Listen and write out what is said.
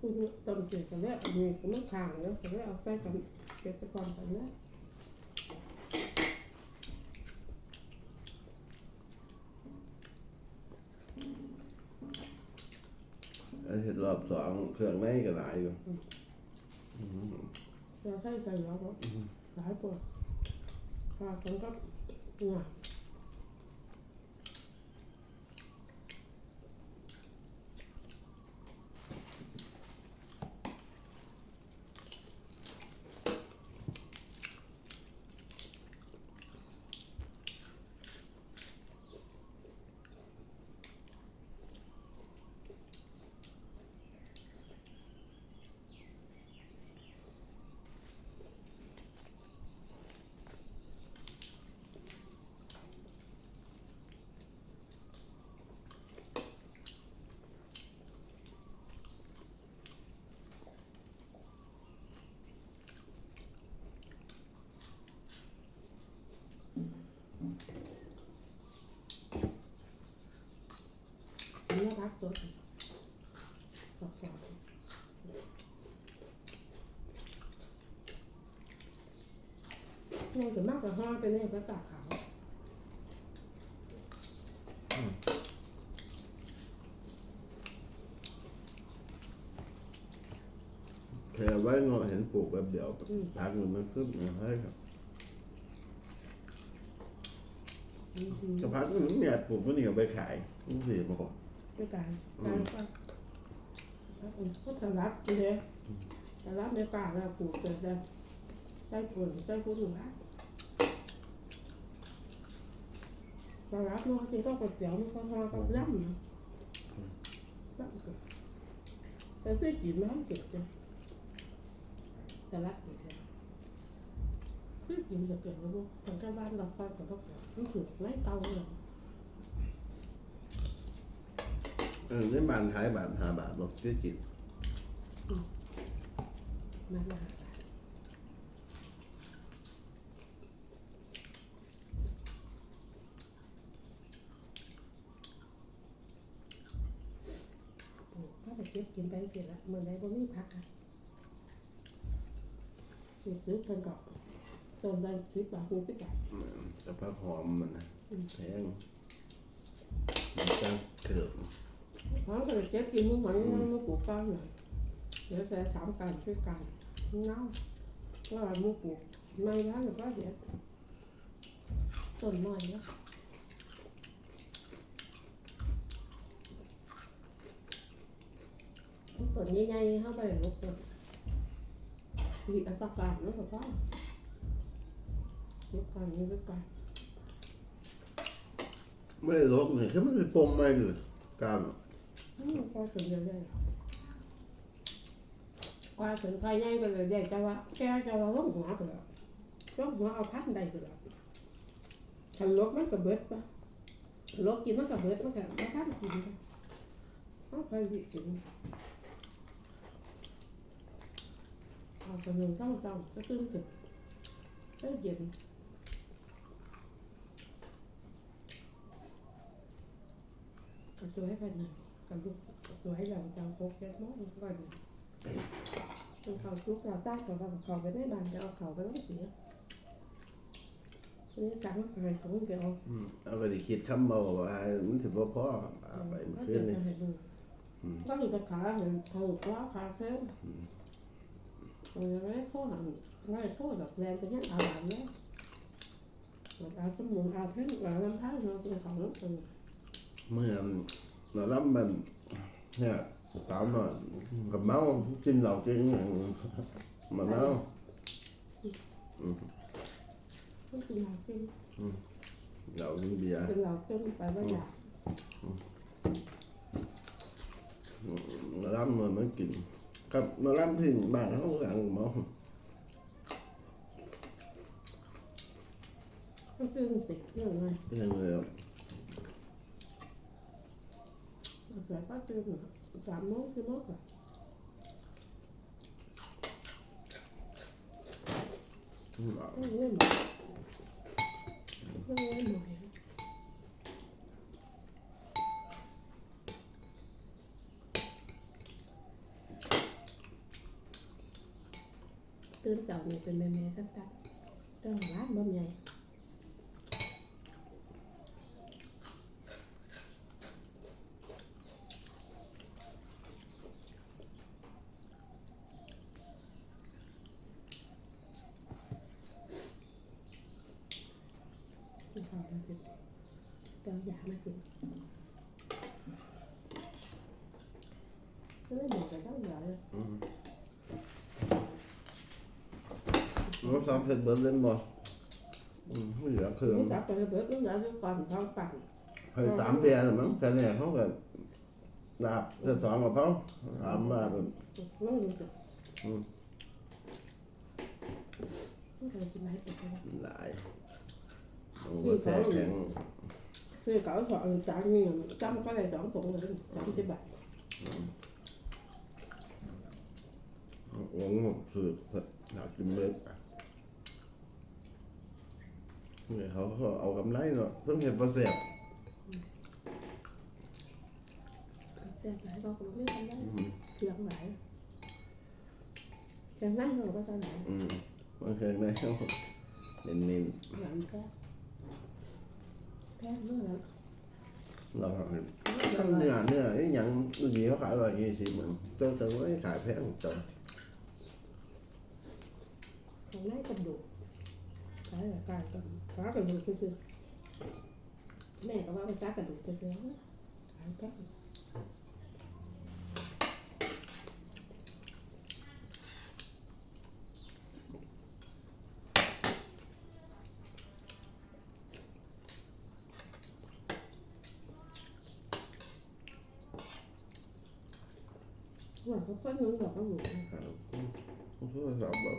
คุณต้มเกี่ยวกันแล้วอันนี้ก็ไม่ขางแล้วก็เลยเอาใส่กันเกี่ยวกับก่อนกันแล้วอันเห็ดรอบสองเครื่องในก็หลายอยู่อืมเราใส่ใส่แล้วก็หลายปวดขาดกันก็เหงื่ออันนี้รักตัวตอกแขน นี่จะมากกว่าห้าเป็นเนี่ยประกาศขาวแค่ไว้เงาะเห็นปลูกแบบเดียวพักหนึ่งมันขึ้นนะให้ครับอืมอืมกระพักหนึ่งเมียปลูกก็เหนียวไปขายต้องเสียบอกด้วยกันการก็แล้วผมก็สลัดไปเลยสลัดในป่าแล้วปลูกเกิดได้ได้ผลได้ผลหนึ่งละ สลัดเนาะจริงก็ก๋วยเตี๋ยวมันก็ทอดกับย่ำนะย่ำกิดแต่ซื้อกินไม่ให้เก็บเลยสลัดเกิดเลยคือกินจะเกิดแล้วลูกทางการบ้านเราฟังกับพวกเรามันถือไม่เตาเลยเออในบ้านขายบาทห้าบาทบอกซื้อกินมามาก็ ไปเก็บกินไปเก็บละเหมื่อไรบ่มีพักอะซื้อซื้อเพิ่นก็ต้นได้สิบบาทหกสิบบาทกระพักหอมมันนะแพงมันจะเกิดเขาก็ไปเก็บกินมื้อหมันมาปลูกก้อนหน่อยเดี๋ยวแต่สามกันช่วยกันเน่าก็มูปลูกไม่ร้านก็เดี๋ยวต้นน้อยเนา ต้นใหญ่ๆเข้าไปลกต้นมีอัตราการเนาะพ่อลกการนี่ลกการไม่ได้ลกเนี่ยคือมันจะปมไม่หรือกล้ามอืมพอถึงจะได้กว่าถึงภายในไปเลยได้จะว่าแกจะว่าลงหัวไปแล้วลงหัวเอาพันได้ไปแล้วถ้าลกมันก็เบิดปะลกกินมันก็เบิดมันก็ไม่ทันกินปะเอา ไปดิกินเอาไปหนึ่งเจ้าเจ้าก็ตื่นขึ้นก็เย็น ก็สวยกันนะกับลูกสวยหลังจากพกแก๊สมอดก่อนนะเป็นเขาทุกเราสร้างเขาเขาเขาไปได้บานจะเอาเขาไปต้องเสียทีนี้สั่งอะไรของเดียว อืมเอาไปดิคิดคำเบาว่ามันถือว่าพ่อเอาไป ก็ ขึ้ จะ นนี่ ให้ดูก็อยู่กับขาเห็นเขาว่าขาเฟ้เออไม่โท ษหลังไม่โทษแบบแรงไปยังอาหลานเนี่ยแบบอาสมุนอาเพ่งอาลำท้ายเราเป็นของน้ำตึงเมื่อเราล้ำมันเนี่ยสาวหน่อยกับเมากินเหล้าจริงอย่างมาเมาอืมต้องกินเหล้ากินเหล้ามีเบียร์เป็นเหล้าจนไปว่าอยากเราล้ำมันไม่กิน กับเราล้ำถึงบ้านเขาหลังเมาต้องซื้อติดเรื่องไงเป็นยังไงอะเสือก็ตื่นสามโมงสี่โมงก่อนเหล้าต้องเล่นหมดต้องเล่นหมด ตื่นเจ้านี่เป็นแม่แม่สั้นๆต้องร้านบ่ใหญ่กินข้าวมาสิเดี๋ยวยามากินก็เลยบอกแต่ต้องยาเลย อืมน้ำสามเผ็ดเบิร์ดเล่นบ่อืมไม่เหลือเครื่องนี่จับไปเลยเบิดต้องยาด้วยก่อนท้องปั่นให้สามเดือนมั้งแต่เนี่ยเขาก็ดาบเดือนสองกับเขาสามมาแบบไม่รู้จักอืมไม่เคยกินอะไรเป็นไรหลายโอ้ก็แช่แข็งซื้อเก๋าถอดจานนี่จำก็ได้สองถุงเลยสามสิบบาทหลงสืบอยากกินเบิร์ด เนี่ยเขาเขาเอากำไรเนาะเพิ่งเห็นประเสียบแซ่บหลายก็คงไม่ทำได้อืมเสียงหลายแกงนั่งเราก็ตอนไหนอืมมันเคยไหมเน้นเน้นหลังแค่แค่เมื่อแล้วๆเราเห็นเนื้อเนื้อไอ้หยังดีเขาขายร้อยยี่สิบเหมือนเจ้าเจ้าไม่ขายแพงเจ้าของไล่กระดูก ขายแบบการกันขากระดูกไปซื้อแม่ก็ว่าไปจ้ากระดูกไปซื้อขายแค่ว่าเขาคนนึงบอกว่าหนูครับโทรศัพท์บอ